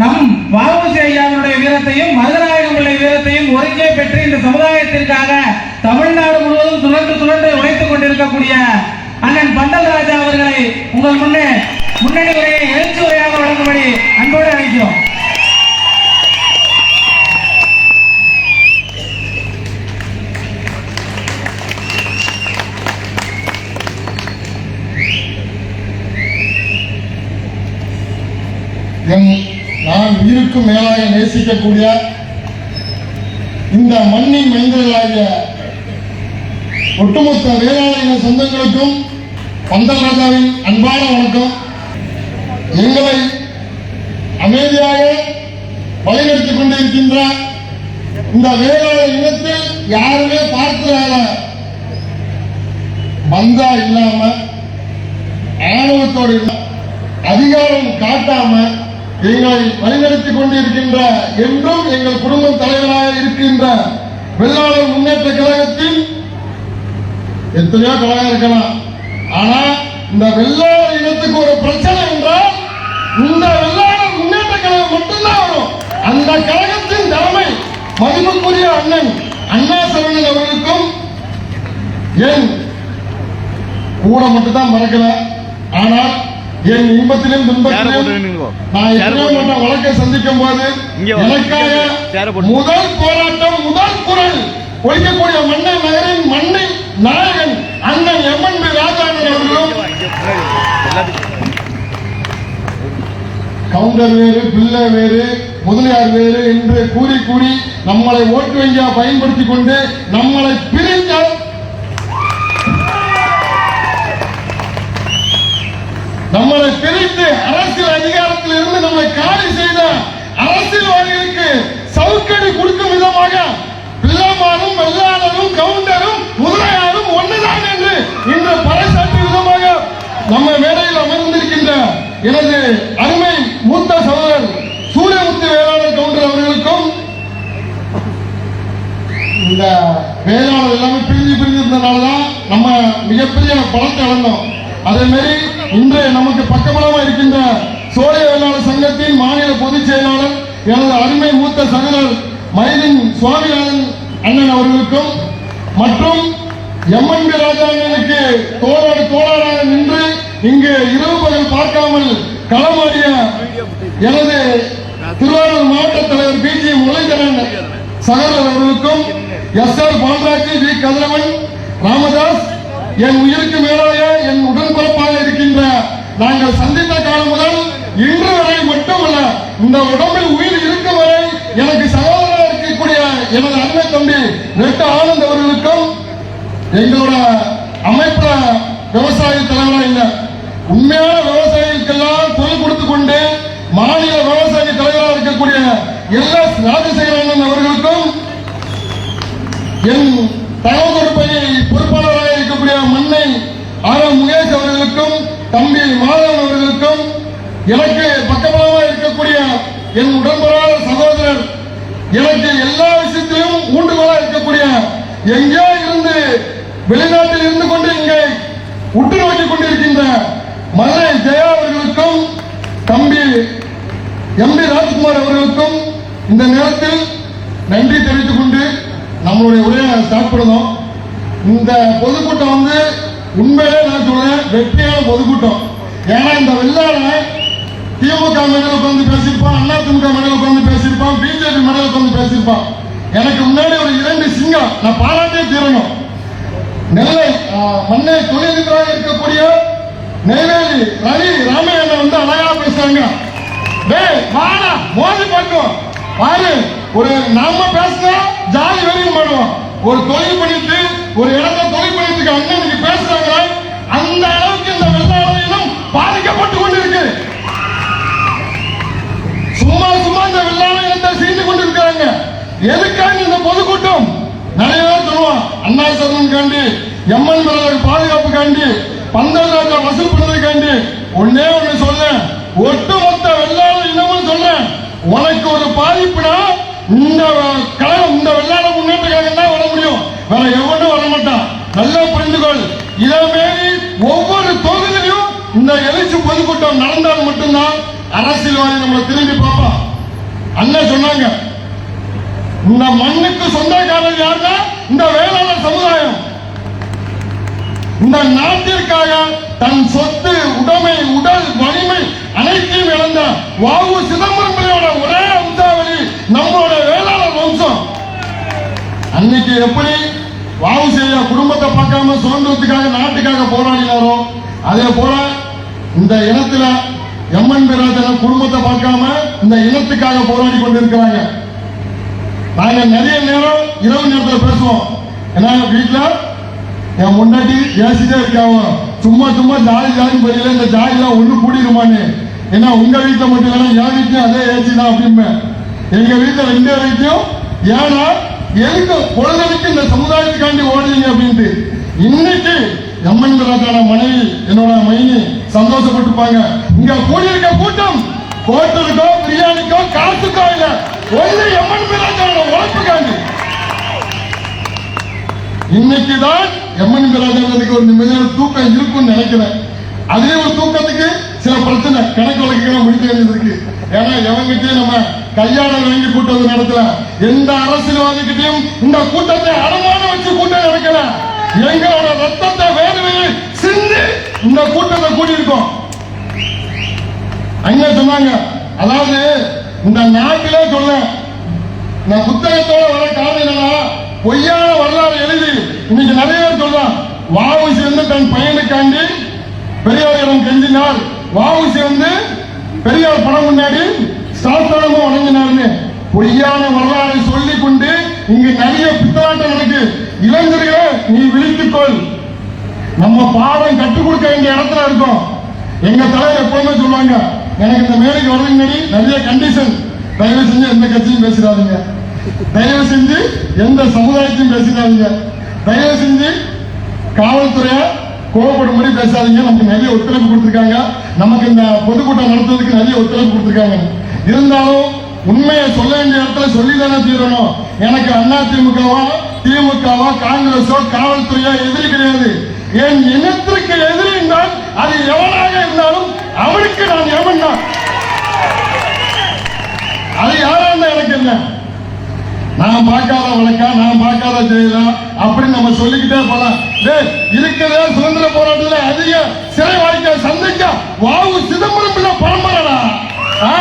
நம் வாவுசி ஐயாவுடைய வீரத்தையும் மருதநாயகம் பிள்ளை வீரத்தையும் ஒருங்கே பெற்று இந்த சமுதாயத்திற்காக தமிழ்நாடு முழுவதும் சுழன்று சுழன்று உழைத்துக் கொண்டிருக்கக்கூடிய அண்ணன் பண்டல் ராஜா அவர்களை உங்கள் முன்னே முன்னணி உரையை எழுச்சி உரையாக வழங்கும்படி அன்போடு அழைக்கிறோம். என் நான் உயிருக்கும் மேலாக நேசிக்கக்கூடிய இந்த மண்ணின் மைந்தர்களாகிய ஒட்டுமொத்த வேளாண் சொந்தங்களுக்கும் பந்தல் ராஜாவின் அன்பான வணக்கம். எங்களை அமைதியாக வழிநடத்திக் கொண்டிருக்கின்ற இந்த வேளாண் இனத்தில் யாருமே பார்க்கிறார? பந்தா இல்லாம ஆணவத்தோடு அதிகாரம் காட்டாம எங்களை வழிநடத்திக் கொண்டிருக்கின்ற என்றும் எங்கள் குடும்ப தலைவராக இருக்கின்ற வெள்ளாளர் முன்னேற்ற கழகத்தின் எத்தனையோ கழகம் இருக்கலாம். ஆனா இந்த வெள்ளாளர் இனத்துக்கு ஒரு பிரச்சனை என்றால் இந்த வெள்ளாளர் முன்னேற்ற கழகம் மட்டும்தான் வரும். அந்த கழகத்தின் தலைமை மதிப்புக்குரிய அண்ணன் அண்ணா சரவணன் அவர்களுக்கும் என் கூட மட்டும் தான் மறக்கல. ஆனால் என் இன்பத்திலும் துன்பத்திலும். நான் எத்தனையோ வழக்கை சந்திக்கும் போது. எனக்காக. முதல் போராட்டம் முதல் குரல் ஒழிக்கக்கூடிய மன்னை நகரின் மண்ணை நாயகன் அண்ணன் எம்என் பி ராஜாண்ணன் அவர்களும் கவுண்டர் வேறு பிள்ளை வேறு முதலியார் வேறு என்று கூறி கூறி நம்மளை ஓட்டு வங்கியா பயன்படுத்திக் கொண்டு நம்மளை பிரிந்த அரசியல்வாதிகளுக்கு சவுக்கடி கொடுக்கும் விதமாக பிள்ளைமானும் வெள்ளாளரும் கவுண்டரும் முதலையாரும் ஒன்றுதான் என்று இன்று பறைசாற்றும் விதமாக நம்ம மேடையில் அமர்ந்திருக்கின்ற எனது அருமை மூத்த சகோதரர் சூரியமுத்து வேளாளர் கவுண்டர் அவர்களுக்கும் இந்த வேளாண் எல்லாமே பிரிஞ்சு பிரிஞ்சு இருந்தனாலதான் நம்ம மிகப்பெரிய பலத்தை இழந்தோம் அதே மாதிரி இன்று நமக்கு பக்கபலமா இருக்கின்ற சோழ வேளாளர் சங்கத்தின் மாநில பொதுச் செயலாளர் எனது அருமை மூத்த சகோதரர் மயிலின் சுவாமிநாதன் அண்ணன் அவர்களுக்கும் மற்றும் எம்என்பி ராஜா அண்ணனுக்கு தோளோடு தோழராக நின்று இங்கு இரவு பகல் பார்க்காமல் களமாடிய எனது திருவாரூர் மாவட்ட தலைவர் பி ஜி முரளிதரன் சகோதரர் அவர்களுக்கும் S R Palraj V Kathiravan Ramadoss என் உயிருக்கு மேலாக என் உடன்பிறப்பாக இருக்கின்ற நாங்கள் சந்தித்த காலம் முதல் இன்று வரை மட்டுமல்ல இந்த உடம்பில் உயிர் இருக்கும் வரை எனக்கு சகோதரராக இருக்கக்கூடிய எனது அண்ணன் தம்பி ரெட்டு ஆனந்த் அவர்களுக்கும் எங்களோட அமைப்பு விவசாய தலைவரா இல்ல உண்மையான விவசாயிகளுக்கெல்லாம் குரல் கொடுத்து கொண்டு மாநில விவசாய தலைவராக இருக்கக்கூடிய எல் எஸ் ராஜசேகரன் அவர்களுக்கும் என் தகவல்பணி பொறுப்பாளராக இருக்கக்கூடிய மண்ணை ஆர் எம் முகேஷ் அவர்களுக்கும் தம்பி மாதவன் அவர்களுக்கும் எனக்கு பக்கபலமாக இருக்கக்கூடிய என் உடன்படாத சகோதரர் எனக்கு எல்லா எங்கேயோ இருந்து வெளிநாட்டில் இருந்து கொண்டு இங்கே உற்று நோக்கி கொண்டிருக்கின்ற மதுரை ஜெயா அவர்களுக்கும் தம்பி எம்பி ராஜ்குமார் அவர்களுக்கும் இந்த நேரத்தில் நன்றி தெரிவித்துக் கொண்டு நம்மளுடைய உரையை ஸ்டார்ட் பண்ணணும் இந்த பொதுக்கூட்டம் வந்து உண்மையிலே நான் சொல்றேன் வெற்றியான பொதுக்கூட்டம். ஏன்னா இந்த வெள்ளாட திமுக மேடல் உட்காந்து பேசியிருப்பான் அண்ணா திமுக மேடையில் உட்காந்து பேசியிருப்பான் பிஜேபி மேடல் உட்காந்து பேசியிருப்பான். எனக்கு முன்னாடி ஒரு இரண்டு சிங்கம். நான் பாராட்டே தீரணும். நெல்லை மண்ணை தொழிலதிபராக இருக்கக்கூடிய நெய்வேலி ரவி ராமையண்ணன் வந்து அழகா பேசுறாங்க. டேய் வாடா மோதி பார்க்கும் பாரு ஒரு நாம பேசினா ஜாதி வரையும் பண்ணுவோம். ஒரு தொழில் அண்ணா கண்டு எம்என் பிரதர் பாதுகாப்புக்காண்டி பந்தல் நாட்டில் வசூல் பண்ணதுக்காண்டி ஒன்னே ஒண்ணு ஒட்டு ஒட்டுமொத்த வெள்ளாள இன்னமும் சொல்ல உனக்கு ஒரு பாதிப்புனா இந்த கழகம் இந்த வெள்ளாள முன்னேற்றக்காக தான் வர முடியும். வேற எவனும் வர மாட்டான். நல்லா புரிந்துகொள். இதே மாரி ஒவ்வொரு தொகுதியிலும் இந்த எழுச்சி பொதுக்கூட்டம் நடந்தால் மட்டும்தான் அரசியல்வாதி நம்மளை திரும்பி பார்ப்பான். அண்ணன் சொன்னாங்க இந்த மண்ணுக்கு சொந்தக்காரர் யாருன்னா இந்த வேளாளர் சமுதாயம் இந்த நாட்டிற்காக தன் சொத்து உடைமை உடல் வலிமை அனைத்தையும் இழந்த வாவு சிதம்பரம் பிள்ளையோட ஒரே அம்சாவளி நம்மளோட வேளாளர் வம்சம். அன்னைக்கு எப்படி வாவு செய்ய குடும்பத்தை பார்க்காம சுதந்திரத்துக்காக நாட்டுக்காக போராடினாரோ அதே போல இந்த இனத்துல எம்என் பிராஜன குடும்பத்தை பார்க்காம இந்த இனத்துக்காக போராடி கொண்டிருக்கிறாங்க. நாங்க நிறைய நேரம் இரவு நேரத்தில் பேசுவோம். ஏன்னா வீட்டில் என் முன்னாடி பேசிட்டே இருக்காங்க சும்மா சும்மா ஜாலி ஜாலி பதில இந்த ஜாலிலாம் ஒன்று கூடிருமான்னு. ஏன்னா உங்கள் வீட்டில் மட்டும் இல்லைனா என் வீட்லையும் அதே ஏசி தான் அப்படிம்பேன் எங்கள் வீட்டில் ரெண்டு வரைக்கும் ஏன்னா எதுக்கு பொழுதுக்கு இந்த சமுதாயத்துக்காண்டி ஓடுறீங்க அப்படின்ட்டு. இன்னைக்கு எம்என் ராஜான மனைவி என்னோட மைனி சந்தோஷப்பட்டுப்பாங்க. இங்க கூடியிருக்க கூட்டம் ஹோட்டலுக்கோ பிரியாணிக்கோ காசுக்கோ இல்லை. ஒன்று எம்என் ராஜான உழைப்புக்காண்டி. இன்னைக்கு தான் எம்என் ராஜாவுக்கு ஒரு நிம்மதியான தூக்கம் இருக்கும்னு நினைக்கிறேன். அதே ஒரு தூக்கத்துக்கு சில பிரச்சனை. கணக்கு வழக்குகளை முடிக்க வேண்டியது இருக்கு. ஏன்னா எவங்கிட்டயும் நம்ம கையாட வாங்கி கூட்டம் நடத்தல எந்த அரசியல்வாதிகிட்டையும் இந்த கூட்டத்தை அடமான வச்சு கூட்டம் நடக்கல. எங்களோட ரத்தத்தை வேர்வையை சிந்தி இந்த கூட்டத்தை கூட்டியிருக்கோம் அங்க சொன்னாங்க. அதாவது இந்த நாட்டிலே சொல்ல நான் புத்தகத்தோட வர காரணம் என்னன்னா பொய்யான வரலாறு எழுதி இன்னைக்கு நிறைய பேர் சொல்றான் வாவுசி வந்து தன் பையனுக்காண்டி பெரியாரிடம் கெஞ்சினார். வாவுசி வந்து பெரியார் பணம் முன்னாடி சாஸ்திரமும் வணங்கினார்னு பொய்யான வரலாறை சொல்லி கொண்டு இங்கு நிறைய பித்தலாட்டம் நடக்கு. இளைஞர்களே நீ விழித்துக்கொள். நம்ம பாடம் கற்றுக் கொடுக்க வேண்டிய இடத்துல இருக்கோம். எங்க தலைவர் எப்பவுமே சொல்லுவாங்க எனக்கு இந்த மேடைக்கு வர்றதுக்கு முன்னாடி நிறைய கண்டிஷன் தயவு செஞ்சு எந்த கட்சியும் பேசிடாதீங்க. தயவு செஞ்சு எந்த சமுதாயத்தையும் பேசிடாதீங்க தயவு செஞ்சு காவல்துறைய கோவப்படும்படி பேசாதீங்க. நமக்கு நிறைய ஒத்துழைப்பு கொடுத்துருக்காங்க. நமக்கு இந்த பொதுக்கூட்டம் நடத்துறதுக்கு நிறைய ஒத்துழைப்பு கொடுத்துருக்காங்க. இருந்தாலும் உண்மையை சொல்ல வேண்டிய இடத்துல சொல்லி தானே தீரணும். எனக்கு அண்ணா திமுகவா திமுகவா காங்கிரஸோ காவல்துறையோ எதிரி கிடையாது. என் இனத்திற்கு எதிரி என்றால் அது எவனாக இருந்தாலும் அவனுக்கு நான் எவன் தான்? அது யாரா இருந்தா எனக்கு என்ன? நான் பார்க்காத வழக்கா நான் பார்க்காத ஜெயிலா அப்படின்னு நம்ம சொல்லிக்கிட்டே போலாம். டேய் இருக்கிறதே சுதந்திர போராட்டத்தில் அதிக சிறை வாழ்க்கை சந்திக்க வாவு சிதம்பரம் பிள்ளை பரம்பரடா. ஆ?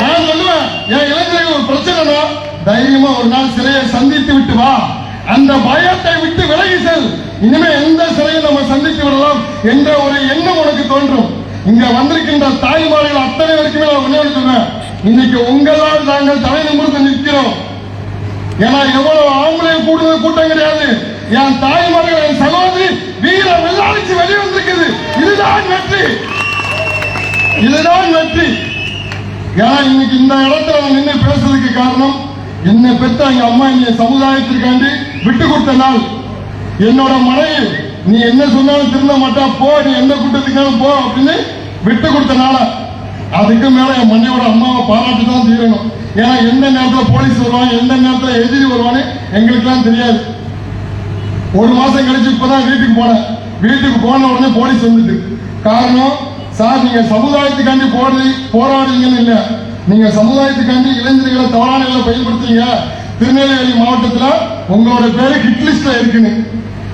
நான் சொல்லுவேன் என் இளைஞர்கள் ஒரு பிரச்சனைனா தைரியமா ஒரு நாள் சிறையை சந்தித்து விட்டு வா. அந்த பயத்தை விட்டு விலகி செல். இனிமே எந்த சிறையை நம்ம சந்தித்து விடலாம் என்ற ஒரு எண்ணம் உனக்கு தோன்றும். இங்க வந்திருக்கின்ற தாய்மார்கள் அத்தனை வரைக்குமே நான் ஒண்ணே சொல்றேன். இன்னைக்கு உங்களால் நாங்கள் தலை நிமிர்ந்து ஏன்னா எவ்வளவு ஆம்பளை கூடுதல் கூட்டம் கிடையாது. என் தாய்மார்கள் என் சகோதரி வீர வெள்ளாளிச்சு வெளியே வந்திருக்குது. இதுதான் வெற்றி. இதுதான் வெற்றி. ஏன்னா இன்னைக்கு இந்த இடத்துல நான் நின்று பேசுறதுக்கு காரணம் என்னை பெற்ற எங்க அம்மா என்னை சமுதாயத்திற்காண்டி விட்டு கொடுத்த நாள். என்னோட மனைவி நீ என்ன சொன்னாலும் திருந்த மாட்டா போ நீ எந்த கூட்டத்துக்காலும் போ அப்படின்னு விட்டு கொடுத்த நாள. அதுக்கு மேல என் மனைவியோட அம்மாவை பாராட்டி தான் ஏன்னா எந்த நேரத்தில் போலீஸ் வருவான் எந்த நேரத்துல எதிரி வருவான்னு எங்களுக்கெல்லாம் தெரியாது. ஒரு மாசம் கழிச்சு இப்பதான் வீட்டுக்கு போனேன். வீட்டுக்கு போன உடனே போலீஸ் வந்துட்டு காரணம் சார் நீங்க சமுதாயத்துக்காண்டி போடுறி போராடுறீங்கன்னு இல்ல. நீங்க சமுதாயத்துக்காண்டி இளைஞர்களை தவறான நிலையில பயன்படுத்துறீங்க. திருநெல்வேலி மாவட்டத்துல உங்களோட பேரு ஹிட் லிஸ்ட்ல இருக்குன்னு.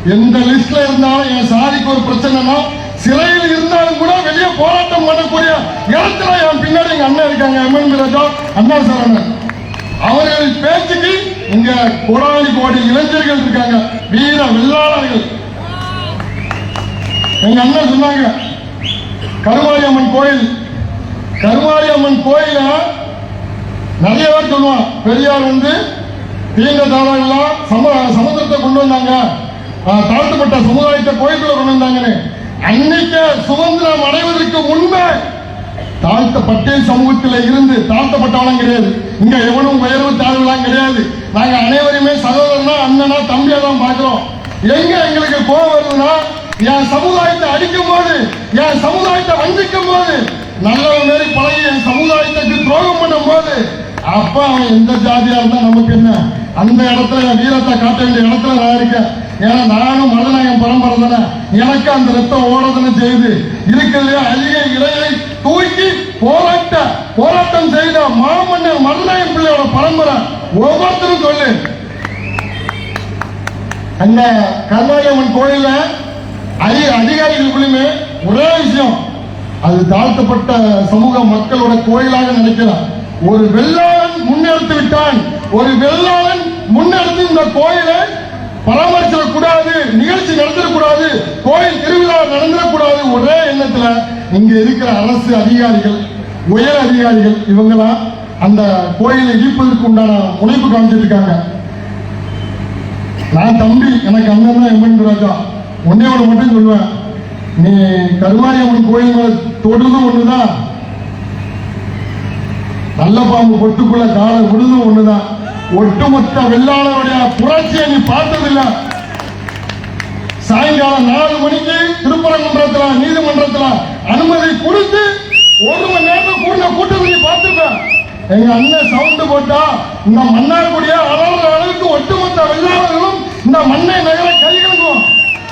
எந்த லிஸ்ட்ல இருந்தாலும் என் சாதிக்கு ஒரு பிரச்சனைனா சிறையில் இருந்தாலும் கூட வெளியே போராட்டம் பண்ணக்கூடிய இடத்துல என் பின்னாடி எங்க அண்ணன் இருக்காங்க எம்என் ராஜா அண்ணா சரணன் அவர்கள் பேச்சுக்கு இங்க கோடாலி கோடி இளைஞர்கள் இருக்காங்க வீர வெள்ளாளர்கள் எங்க அண்ணன் சொன்னாங்க கருமாரியம்மன் கோயில் கருமாரியம்மன் கோயில நிறைய பேர் சொல்லுவான் பெரியார் வந்து தீங்க தாளெல்லாம் சம சமுத்திரத்தை கொண்டு வந்தாங்க. தாழ்த்தப்பட்ட சமுதாயத்தை கோயிலுக்குள்ள கொண்டு வந்தாங்கன்னு. அன்னைக்கு சுதந்திரம் அடைவதற்கு முன்பே தாழ்த்தப்பட்டே சமூகத்தில் இருந்து தாழ்த்தப்பட்டவனும் கிடையாது. இங்க எவனும் உயர்வு தாழ்வுலாம் கிடையாது. நாங்க அனைவருமே சகோதரனா அண்ணனா தம்பியா தான் பாக்குறோம் எங்க எங்களுக்கு கோவம் வருதுன்னா என் சமுதாயத்தை அடிக்கும் போது என் சமுதாயத்தை வஞ்சிக்கும் போது நல்லவன் மாரி பழகி என் சமுதாயத்துக்கு துரோகம் பண்ணும் போது அப்ப அவன் எந்த ஜாதியா இருந்தா நமக்கு என்ன? அந்த இடத்துல வீரத்தை காட்ட வேண்டிய இடத்துல நான் இருக்கேன். ஏன்னா நானும் மதநாயகம் பரம்பரை தானே? எனக்கு அந்த ரத்தம் ஓடதுன்னு செய்து இருக்கிறதுலே அதிக இலையை தூக்கி போராட்ட போராட்டம் செய்த மாமன்னர் மருதாயம் பிள்ளையோட பரம்பரை ஒவ்வொருத்தரும் சொல்லு. அந்த கருணாயம்மன் கோயில்ல அதி அதிகாரிகளுக்குள்ளுமே ஒரே விஷயம். அது தாழ்த்தப்பட்ட சமூக மக்களோட கோயிலாக நினைக்கிறார். ஒரு வெள்ளாளன் முன்னெடுத்து விட்டான். ஒரு வெள்ளாளன் முன்னெடுத்து இந்த கோயிலை பராமரிச்சிடக்கூடாது நிகழ்ச்சி நடத்திடக்கூடாது கோயில் திருவிழா நடந்துடக்கூடாது ஒரே எண்ணத்துல இங்க இருக்கிற அரசு அதிகாரிகள் உயர் அதிகாரிகள் இவங்கெல்லாம் அந்த கோயிலை இடிப்பதற்கு உண்டான முனைப்பு காமிச்சிருக்காங்க. நான் தம்பி எனக்கு அண்ணன் தான் எம்மன் ராஜா. ஒன்னே ஒன்று மட்டும் சொல்லுவேன். நீ கருமாரியம்மன் கோயில் மேல தொடுறதும் ஒண்ணுதான். நல்ல பாம்பு பொட்டுக்குள்ள காலை விடுதும் ஒண்ணுதான். ஒட்டுமொத்த வெள்ளாளருடைய புரட்சியை நீ பார்த்ததில்ல. சாயங்காலம் நாலு மணிக்கு திருப்பரங்குன்றத்தில் நீதிமன்றத்துல அனுமதி கொடுத்து ஒரு மணி நேரம் கூடின கூட்டத்தை நீ பார்த்திருப்ப. எங்க அண்ணன் சவுண்ட் போட்டா இந்த மன்னார்குடிய அளவுற அளவுக்கு ஒட்டுமொத்த வெள்ளாளர்களும் இந்த மண்ணை நகர கைகளுக்கும்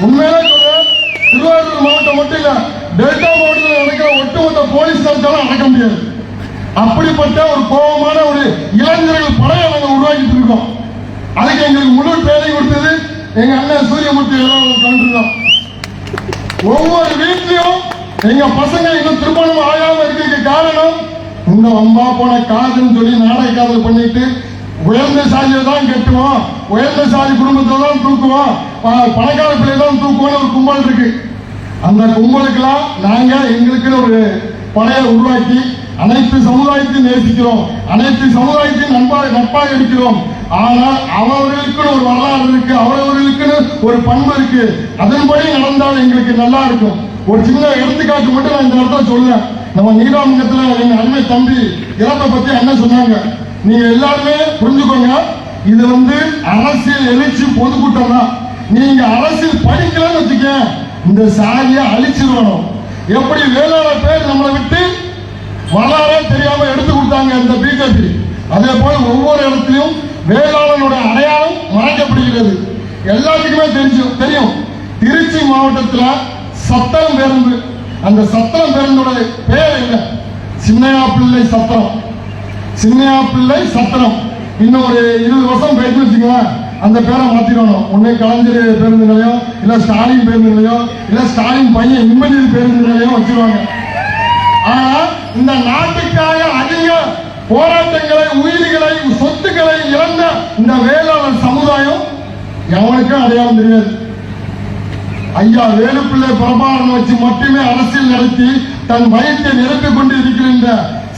உண்மையிலே சொல்றேன் திருவாரூர் மாவட்டம் மட்டும் இல்ல டெல்டா மாவட்டத்தில் நடக்கிற ஒட்டுமொத்த போலீஸ் நடத்தாலும் அடக்க முடியாது. அப்படிப்பட்ட ஒரு கோபமான ஒரு இளைஞர்கள் படையை நாங்கள் உருவாக்கிட்டு இருக்கோம். அதுக்கு எங்களுக்கு முழு பேரை கொடுத்தது எங்க அண்ணன் சூரியமூர்த்தி கவுண்டர் தான் ஒவ்வொரு வீட்லயும் எங்க பசங்க இன்னும் திருமணம் ஆகாம இருக்கிறதுக்கு காரணம் இந்த அம்மா போன காதுன்னு சொல்லி நாடக காதல் பண்ணிட்டு உயர்ந்த சாதியை தான் கட்டுவோம் உயர்ந்த சாதி குடும்பத்தை தான் தூக்குவோம் பணக்கார பிள்ளை தான் தூக்குவோம்னு ஒரு கும்பல் இருக்கு. அந்த கும்பலுக்கெல்லாம் நாங்க எங்களுக்குன்னு ஒரு படையை உருவாக்கி அனைத்து சமுதாயத்தையும் நேசிக்கிறோம். அனைத்து சமுதாயத்தையும் நண்பாக நட்பாக இருக்கிறோம் ஆனால் அவர்களுக்குன்னு ஒரு வரலாறு இருக்கு. அவரவர்களுக்குன்னு ஒரு பண்பு இருக்கு. அதன்படி நடந்தால் எங்களுக்கு நல்லா இருக்கும். ஒரு சின்ன எடுத்துக்காட்டு மட்டும் நான் இந்த இடத்துல சொல்லுவேன் நம்ம நீடாமங்கத்துல எங்க அருமை தம்பி இறப்பை பத்தி அண்ணன் சொன்னாங்க. நீங்க எல்லாருமே புரிஞ்சுக்கோங்க. இது வந்து அரசியல் எழுச்சி பொதுக்கூட்டம் தான். நீங்க அரசியல் படிக்கலன்னு வச்சுக்க இந்த சாதியை அழிச்சிடணும். எப்படி வேளாண் பேர் நம்மளை விட்டு வரலாறே தெரியாம எடுத்து கொடுத்தாங்க இந்த பிஜேபி அதே போல ஒவ்வொரு இடத்திலும் வேளாளனுடைய அடையாளம் மறைக்கப்படுகிறது. எல்லாத்துக்குமே தெரிஞ்சு தெரியும். திருச்சி மாவட்டத்தில் சத்திரம் பேருந்து. அந்த சத்திரம் பேருந்துடைய பேர் என்ன? சின்னையா பிள்ளை சத்திரம் சின்னையா பிள்ளை சத்திரம் இன்னும் ஒரு இருபது வருஷம் போயிட்டு வச்சுங்களேன் அந்த பேரை மாத்திடணும் ஒண்ணு கலைஞர் பேருந்து நிலையம் இல்ல ஸ்டாலின் பேருந்து நிலையம் இல்ல ஸ்டாலின் பையன் நிம்மதி பேருந்து நிலையம் வச்சிருவாங்க. ஆனா இந்த நாட்டுக்காக அதிக போராட்டங்களை உயிர்களை சொத்துக்களை இழந்த இந்த வேளாளர் சமுதாயம் எவனுக்கும் அடையாளம் தெரியாது. ஐயா வேலுப்பிள்ளை பிரபாகரன் வச்சு மட்டுமே அரசியல் நடத்தி தன் பயத்தை நிரப்பிக் கொண்டு இருக்கின்ற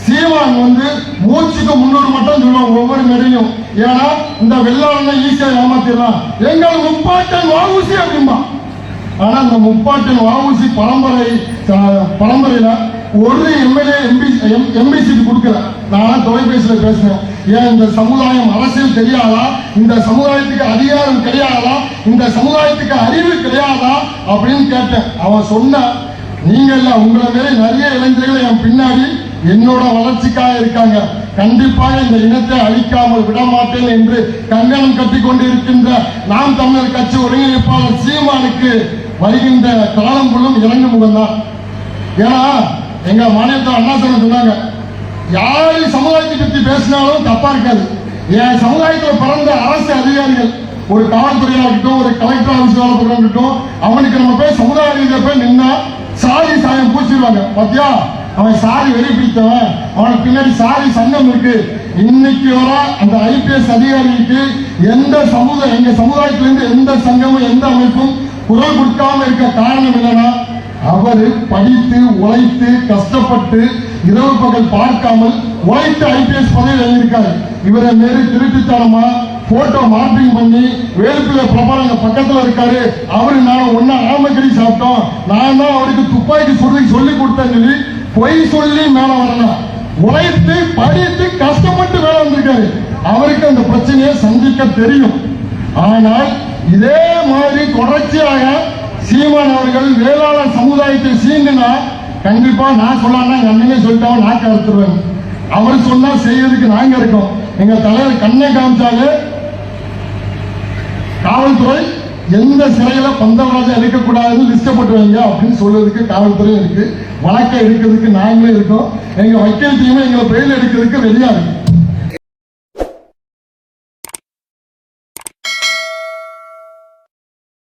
சீமான் வந்து மூச்சுக்கு முன்னூறு மட்டும் சொல்லுவாங்க ஒவ்வொரு மேடையும் ஏன்னா இந்த வெள்ளாளனை ஈஸியா ஏமாத்திடலாம். எங்கள் முப்பாட்டன் வாவுசி அப்படிம்பா. ஆனா இந்த முப்பாட்டன் வாவுசி பரம்பரை பரம்பரையில ஒரு எம்எல்ஏ எம்பி எம்பி சீட் கொடுக்கல. நான் தொலைபேசியில் பேசினேன். ஏன் இந்த சமுதாயம் அரசியல் தெரியாதா? இந்த சமுதாயத்துக்கு அதிகாரம் கிடையாதா? இந்த சமுதாயத்துக்கு அறிவு கிடையாதா? அப்படின்னு கேட்டேன். அவன் சொன்ன நீங்க எல்லாம் உங்களை மாரி நிறைய இளைஞர்கள் என் பின்னாடி என்னோட வளர்ச்சிக்காக இருக்காங்க. கண்டிப்பாக இந்த இனத்தை அழிக்காமல் விட மாட்டேன் என்று கங்கணம் கட்டிக் கொண்டு இருக்கின்ற நாம் தமிழர் கட்சி ஒருங்கிணைப்பாளர் சீமானுக்கு வருகின்ற காலம் முழும் இறங்கு முகம்தான். ஏன்னா எங்க மாநிலத்தில் அண்ணா சொன்னாங்க. யாரு சமுதாயத்தை பற்றி பேசினாலும் தப்பா இருக்காது. என் சமுதாயத்தில் பிறந்த அரசு அதிகாரிகள் ஒரு காவல்துறையாக இருக்கட்டும் ஒரு கலெக்டர் ஆஃபீஸ் வேலை இருக்கட்டும் அவனுக்கு நம்ம போய் சமுதாய ரீதியில் போய் நின்னா சாரி சாயம் பூச்சிடுவாங்க பாத்தியா? அவன் சாரி வெறி பிடித்தவன் அவனுக்கு பின்னாடி சாரி சங்கம் இருக்கு. இன்னைக்கு வர அந்த ஐபிஎஸ் அதிகாரிக்கு எந்த சமுதாய எங்க சமுதாயத்திலிருந்து எந்த சங்கமும் எந்த அமைப்பும் குரல் கொடுக்காம இருக்க காரணம் என்னன்னா அவர் படித்து உழைத்து கஷ்டப்பட்டு இரவு பகல் பார்க்காமல் உழைத்து ஐபிஎஸ் பதவி எழுதியிருக்காரு. இவரை மாரி திருட்டுத்தனமா போட்டோ மார்பிங் பண்ணி வேலுப்பிள்ளை பிரபாரங்க பக்கத்துல இருக்காரு. அவரு நான் ஒன்னா ஆமக்கடி சாப்பிட்டோம். நான் தான் அவருக்கு துப்பாக்கி சுடுறதுக்கு சொல்லி கொடுத்தேன்னு சொல்லி பொய் சொல்லி மேல வரலாம் உழைத்து படித்து கஷ்டப்பட்டு வேலை வந்திருக்காரு. அவருக்கு அந்த பிரச்சனையை சந்திக்க தெரியும். ஆனால் இதே மாதிரி தொடர்ச்சியாக சீமான் அவர்கள் வேளாளர் சமுதாயத்தை சீண்டினா கண்டிப்பா நான் சொல்லான்னா எங்க அண்ணனே சொல்லிட்டாவும் நான் அறுத்துருவேன் அவர் சொன்னா செய்யறதுக்கு நாங்க இருக்கோம். எங்க தலைவர் கண்ணை காமிச்சாலே காவல்துறை எந்த சிறையில பந்தவராஜா இருக்கக்கூடாதுன்னு லிஸ்ட் போட்டு வைங்க அப்படின்னு சொல்றதுக்கு காவல்துறை இருக்கு. வழக்கை எடுக்கிறதுக்கு நாங்களே இருக்கோம். எங்க வக்கீல் டீம் எங்களை பெயில் எடுக்கிறதுக்கு ரெடியா இருக்கு.